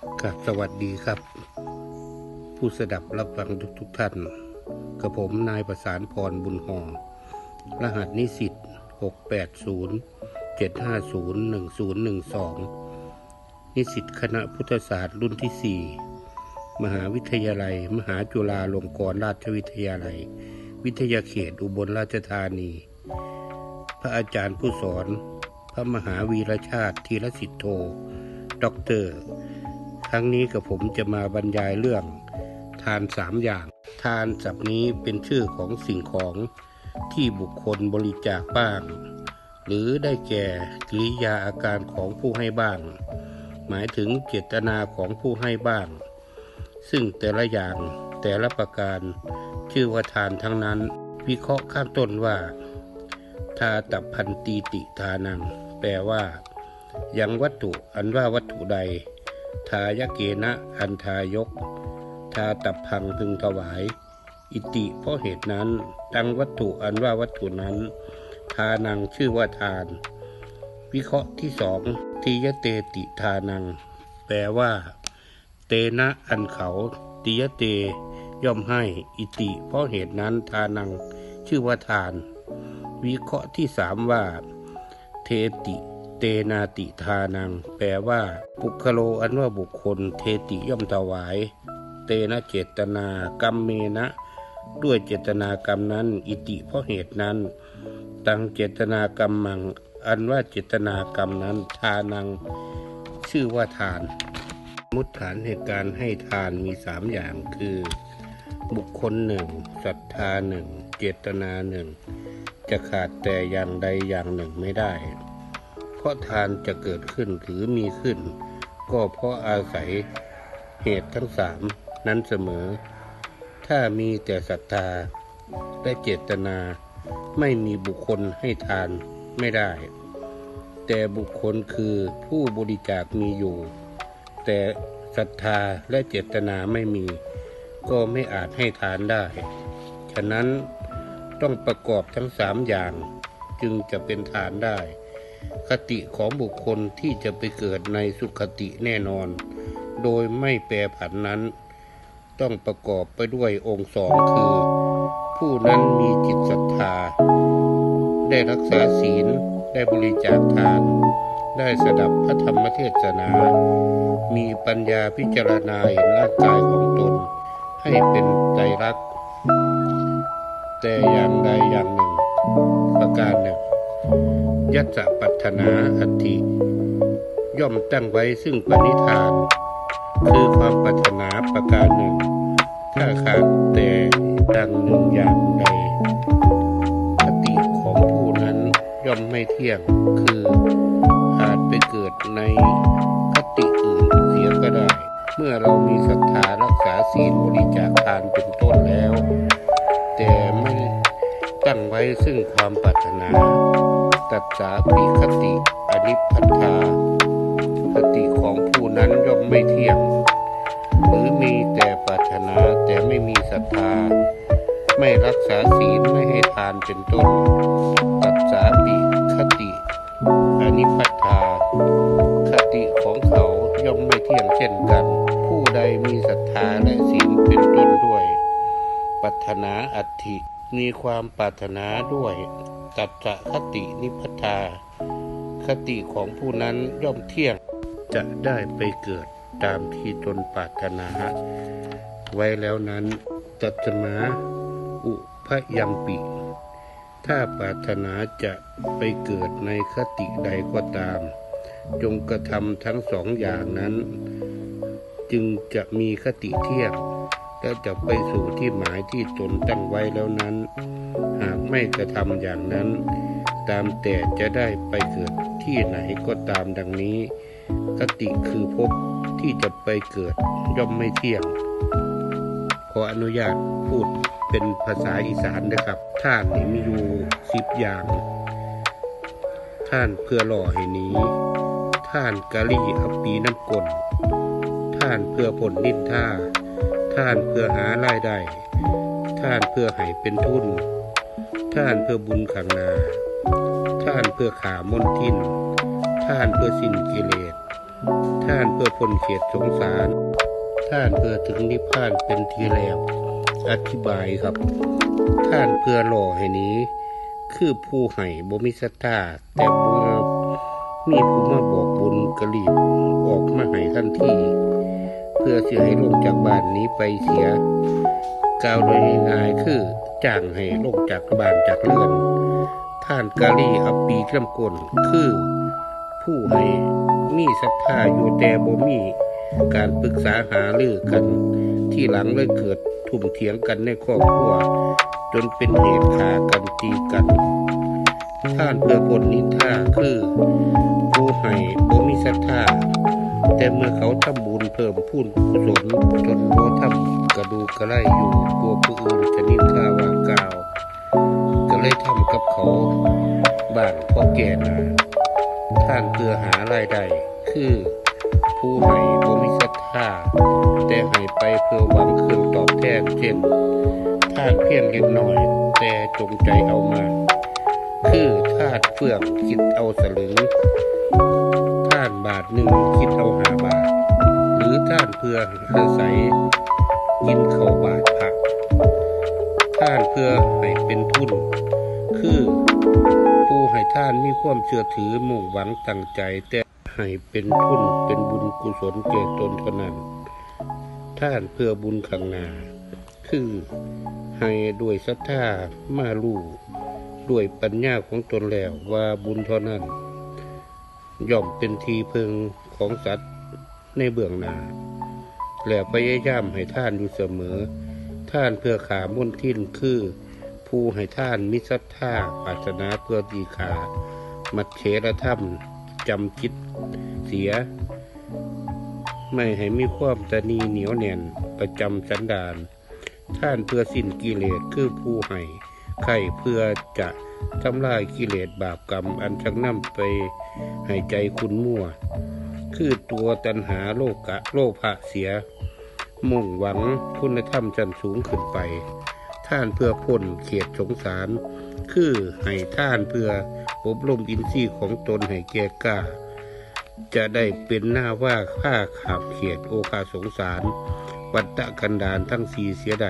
ครับสวัสดีครับ ผู้สดับรับฟังทุกทุกท่านกับผมนายประสานพรบุญหอรหัสนิสิต680 750 1012 นิสิตคณะพุทธศาสตร์รุ่นที่ 4 มหาวิทยาลัย มหาจุฬาลงกรณราชวิทยาลัย วิทยาเขตอุบลราชธานี พระอาจารย์ผู้สอน พระมหาวีรชาติธีรสิทธโธด็อกเตอร์ ครั้งนี้กับผมจะมาบรรยายเรื่อง ทานสามอย่าง ทานศัพท์นี้เป็นชื่อของสิ่งของที่บุคคลบริจาคบ้าง หรือได้แก่กิริยาอาการของผู้ให้บ้าง หมายถึงเจตนาของผู้ให้บ้าง ซึ่งแต่ละอย่างแต่ละประการชื่อว่าทานทั้งนั้น วิเคราะห์ข้างต้นว่า ทาตับพันตีติทานัง แปลว่า ยังวัตถุอันว่าวัตถุใด ทายเกณะอันทายก ทาตับพังพึงถวาย อิติเพราะเหตุนั้นตังวัตถุอันว่าวัตถุนั้น ทานังชื่อว่าทาน วิเคราะห์ที่สองทียเตติทานัง แปลว่า เตนะอันเขาติยเต ย่อมให้ อิติ เพราะเหตุนั้นทานัง ชื่อว่าทาน วิเคราะห์ที่สามว่า เทติ เตนาติทานัง แปลว่าปุคโลอันว่าบุคคลเทติย่อมถวาย เตนะเจตนากรรมเมนะ ด้วยเจตนากรรมนั้น อิติเพราะเหตุนั้น ตังเจตนากรรมมัง อันว่าเจตนากรรมนั้น ทานัง ชื่อว่าทาน มุตฐานเหตุการณ์ให้ทานมีสามอย่างคือ บุคคลหนึ่งศรัทธาหนึ่งเจตนาหนึ่งจะขาดแต่อย่างใดอย่างหนึ่งไม่ได้ เพราะทานจะเกิดขึ้นหรือมีขึ้น ก็เพราะอาศัยเหตุทั้งสามนั้นเสมอ ถ้ามีแต่ศรัทธาและเจตนาไม่มีบุคคลให้ทานไม่ได้ แต่บุคคลคือผู้บริจาคมีอยู่ แต่ศรัทธาและเจตนาไม่มี ก็ไม่อาจให้ทานได้ ฉะนั้นต้องประกอบทั้งสามอย่างจึงจะเป็นทานได้ คติของบุคคลที่จะไปเกิดในสุขติแน่นอน โดยไม่แปรผันนั้น ต้องประกอบไปด้วยองค์สองคือ ผู้นั้นมีจิตศรัทธา ได้รักษาศีล ได้บริจาคทาน ได้สดับพระธรรมเทศนา มีปัญญาพิจารณาเห็นร่างกายของตน ให้เป็นใจรัก แต่อย่างใดอย่างหนึ่งประการหนึ่ง ยัตสะปัตถนาอัติย่อมตั้งไว้ซึ่งปณิธาน คือความปรารถนาประการหนึ่ง ถ้าขาดแต่ดังหนึ่งอย่างใดคติของผู้นั้นย่อมไม่เที่ยงคืออาจไปเกิดในคติอื่นเสียก็ได้ เมื่อเรามีศรัทธารักษาศีลบริจาคทานเป็นต้นแล้ว แต่ไม่ตั้งไว้ซึ่งความปรารถนา ตัดสาปิคติอนิพพัทธาคติของผู้นั้นย่อมไม่เที่ยง หรือมีแต่ปรารถนาแต่ไม่มีศรัทธา ไม่รักษาศีลไม่ให้ทานเป็นต้นตัดสาปิคติอนิพพัทธาคติของเขาย่อมไม่เที่ยงเช่นกัน ผู้ใดมีศรัทธาและศีลเป็นต้นด้วยปรารถนาอัตถิมีความปรารถนาด้วย ตัดจะคตินิพพทาคติของผู้นั้นย่อมเที่ยงจะได้ไปเกิดตามที่ตนปรารถนา ไว้แล้วนั้นตัตมาอุพยัมปิถ้าปรารถนาจะไปเกิดในคติใดก็ตาม จงกระทำทั้งสองอย่างนั้น จึงจะมีคติเที่ยงและจะไปสู่ที่หมายที่ตนตั้งไว้แล้วนั้น ไม่กระทำอย่างนั้น ตามแต่จะได้ไปเกิดที่ไหนก็ตามดังนี้ คติคือภพที่จะไปเกิดย่อมไม่เที่ยง ขออนุญาตพูดเป็นภาษาอีสานนะครับ ท่านนี่มีอยู่สิบอย่าง ท่านเพื่อหล่อให้นี้ ท่านกะลี่อัปปีน้ำกลท่านเพื่อผลนินท่า ท่านเพื่อหารายได้ ท่านเพื่อให้เป็นทุน ท่านเพื่อบุญขังนา ท่านเพื่อขามนทิน ท่านเพื่อสิ้นกิเลส ท่านเพื่อพ้นเขตสงสาร ท่านเพื่อถึงนิพพานเป็นทีแล้ว อธิบายครับ ท่านเพื่อหล่อให้นี้ คือผู้ให้บ่มีศรัทธาแต่เมื่อมีผู้มาบอกบุญกระลีบออกมาให้ทันทีเพื่อเสิให้ลงจากบ้านนี้ไปเสียกล่าวโดยง่ายๆคือ จ้างให้ลงจากบ้านจากเรือนท่านกาลีอัปปีกลำกลคือ ผู้ให้มีศรัทธาอยู่แต่บ่มีการปรึกษาหารือกันที่หลังเลยเกิดทุ่มเถียงกันในครอบครัว จนเป็นเหตุฆ่ากันตีกันท่านเพื่อผลนินทาคือ ผู้ให้บ่มีศรัทธา แต่เมื่อเขาทำบุญเพิ่มพูนกุศลจนบ่ทำกระดูกกระไรอยู่กลัวผู้อื่นจะนินทาว่ากล่าว ก็เลยทำกับเขาบ้านพ่อแก่นาท่านเพื่อหารายได้คือ ผู้ให้บ่มีศรัทธาแต่ให้ไปเพื่อหวังคืนตอบแทนเช่นท่านเพียงเล็กน้อย แต่จงใจเอามา คือทานเฟื่องคิดเอาสลึง ท่านบาทหนึ่งคิดเอาหาบาท หรือท่านเพื่ออาศัยกินข้าวบาทผัก ท่านเพื่อให้เป็นทุน คือผู้ให้ท่านมีความเชื่อถือมุ่งหวังตั้งใจแต่ให้เป็นทุนเป็นบุญกุศลแก่ตนเท่านั้น ท่านเพื่อบุญข้างหน้าคือให้ด้วยศรัทธามาลู่ด้วยปัญญาของตนแล้วว่าบุญเท่านั้น ย่อมเป็นทีพึงของสัตว์ในเบื้องหน้าแล้วพยายามให้ท่านอยู่เสมอ ท่านเพื่อขามนทิ้นคือ ผู้ให้ท่านมิสัทธาปรารถนาเพื่อดีขา มัดเฉรธรรมจำจิตเสีย ไม่ให้มีความตนีเหนียวแน่นประจำสันดาน ท่านเพื่อสิ้นกิเลสคือผู้ให้ไข่เพื่อจะ ทำลายกิเลสบาปกรรม อันชักนำไปให้ใจคุณมั่ว คือตัวตัณหาโลกะโลภะเสีย มุ่งหวังคุณธรรมชั้นสูงขึ้นไป ท่านเพื่อพ้นเขตสงสาร คือให้ท่านเพื่ออบรมอินทรีย์ของตนให้แก่กล้า จะได้เป็นหน้าว่าข้าขาบเขตโอคาสงสาร วัฏฏะกันดานทั้งสีเสียได้